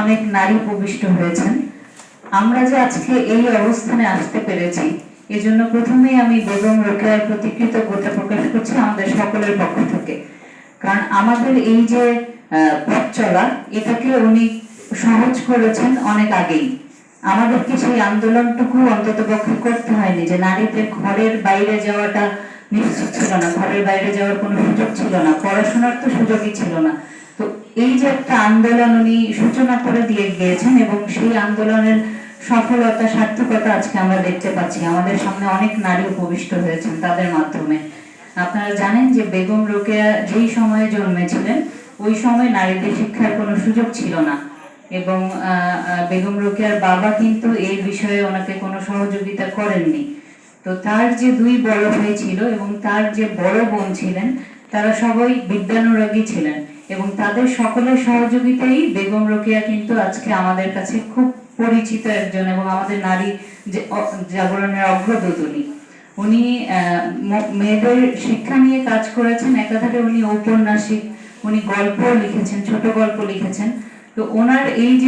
অনেক নারী উপবিষ্ট হয়েছেন। আমরা যে আজকে এই অবস্থানে আসতে পেরেছি, এজন্য প্রথমেই আমি বেগম রোকেয়ার প্রতি কৃতজ্ঞতা প্রকাশ করছি আমাদের সকলের পক্ষ থেকে। কারণ আমাদের এই যে পথ চলা, এটাকে উনি সহজ করেছেন অনেক আগেই। আমাদেরকে সেই আন্দোলনটুকু অন্তত পক্ষে করতে হয়নি যে নারীদের ঘরের বাইরে যাওয়াটা নিশ্চিত ছিল না, ঘরের বাইরে যাওয়ার কোনো সুযোগ ছিল না, পড়াশোনার তো সুযোগই ছিল না। তো এই যে একটা আন্দোলন উনি সূচনা করে দিয়ে গিয়েছেন এবং সেই আন্দোলনের সফলতা, সার্থকতা আজকে আমরা দেখতে পাচ্ছি। আমাদের সামনে অনেক নারী উপবিষ্ট হয়েছেন তাদের মাধ্যমে। আপনারা জানেন যে বেগম রোকেয়া যেই সময়ে জন্মেছিলেন, ওই সময় নারীদের শিক্ষার কোনো সুযোগ ছিল না। এবং বেগম রোকেয়ার বাবা কিন্তু এই বিষয়ে ওনাকে কোনো সহযোগিতা করেননি। তো তার যে দুই বড় ভাই ছিল এবং তার যে বড় বোন ছিলেন, তারা সবাই বিদ্যানুরাগী ছিলেন। এবং তাদের সকলের সহযোগিতাই বেগম রোকেয়া কিন্তু আজকে আমাদের কাছে খুব পরিচিত একজন এবং আমাদের নারী জাগরণের অগ্রদূত উনি উনি মেয়েদের শিক্ষা নিয়ে কাজ করেছেন একাধারে উনি ঔপন্যাসিক, উনি গল্প লিখেছেন, ছোট গল্প লিখেছেন। তো ওনার এই